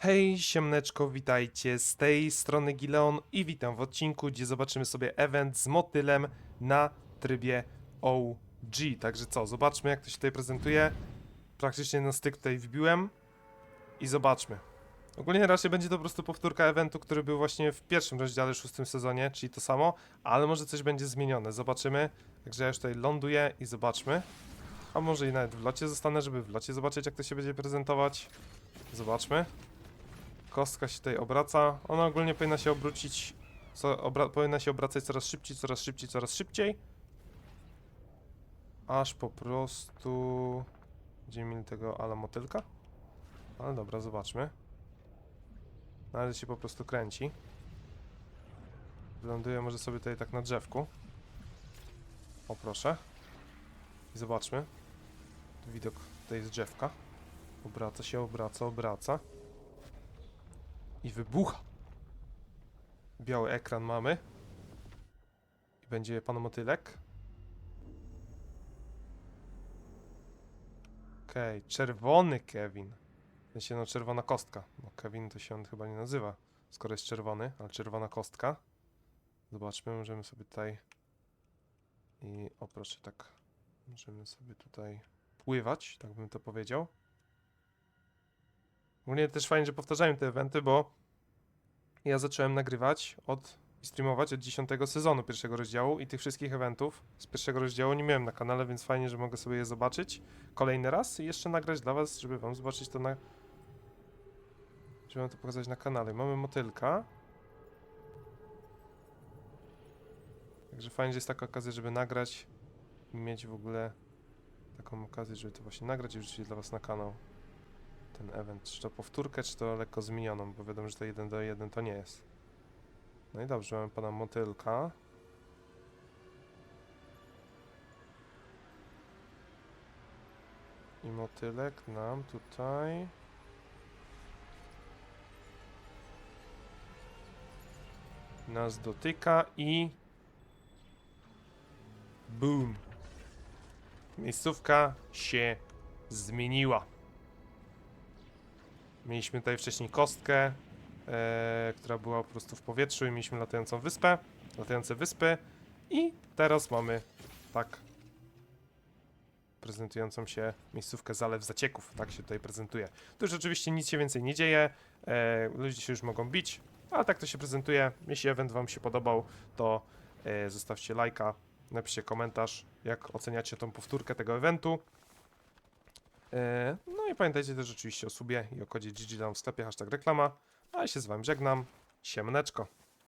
Hej, siemneczko, witajcie z tej strony Gileon i witam w odcinku, gdzie zobaczymy sobie event z motylem na trybie OG. Także co, zobaczmy jak to się tutaj prezentuje. Praktycznie na styk tutaj wbiłem i zobaczmy. Ogólnie raczej będzie to po prostu powtórka eventu, który był właśnie w pierwszym rozdziale szóstym sezonie, czyli to samo, ale może coś będzie zmienione. Zobaczymy. Także ja już tutaj ląduję i zobaczmy. A może i nawet w locie zostanę, żeby w locie zobaczyć jak to się będzie prezentować. Zobaczmy. Kostka się tutaj obraca. Ona ogólnie powinna się obrócić. Co, obra powinna się obracać coraz szybciej, coraz szybciej, coraz szybciej. Aż po prostu. Będziemy mieli tego ala motylka. Ale dobra, zobaczmy. Na razie się po prostu kręci. Wyląduje może sobie tutaj tak na drzewku. O proszę. I zobaczmy. Widok tutaj z drzewka. Obraca się, obraca, obraca. I wybucha. Biały ekran mamy. I będzie pan motylek. Okej, czerwony Kevin. Sensie no czerwona kostka. Bo Kevin to się on chyba nie nazywa, skoro jest czerwony, ale czerwona kostka. Zobaczmy, możemy sobie tutaj i o proszę tak, możemy sobie tutaj pływać, tak bym to powiedział. Ogólnie też fajnie, że powtarzają te eventy, bo ja zacząłem nagrywać od i streamować od 10 sezonu pierwszego rozdziału i tych wszystkich eventów z pierwszego rozdziału nie miałem na kanale, więc fajnie, że mogę sobie je zobaczyć kolejny raz i jeszcze nagrać dla was, żeby wam zobaczyć to na... Żeby wam to pokazać na kanale. Mamy motylka. Także fajnie, że jest taka okazja, żeby nagrać i mieć w ogóle taką okazję, żeby to właśnie nagrać i wrzucić dla was na kanał ten event, czy to powtórkę, czy to lekko zmienioną, bo wiadomo, że to 1 do 1 to nie jest. No i dobrze, mamy pana motylka. I motylek nam tutaj... Nas dotyka i... Boom! Miejscówka się zmieniła. Mieliśmy tutaj wcześniej kostkę, e, która była po prostu w powietrzu i mieliśmy latającą wyspę, latające wyspy i teraz mamy tak prezentującą się miejscówkę Zalew Zacieków, tak się tutaj prezentuje. Tu już oczywiście nic się więcej nie dzieje, e, ludzie się już mogą bić, ale tak to się prezentuje. Jeśli event wam się podobał, to e, zostawcie lajka, napiszcie komentarz, jak oceniacie tą powtórkę tego eventu. E, No i pamiętajcie też oczywiście o subie i o kodzie GG w sklepie, hashtag reklama. A ja się z wami żegnam. Siemneczko.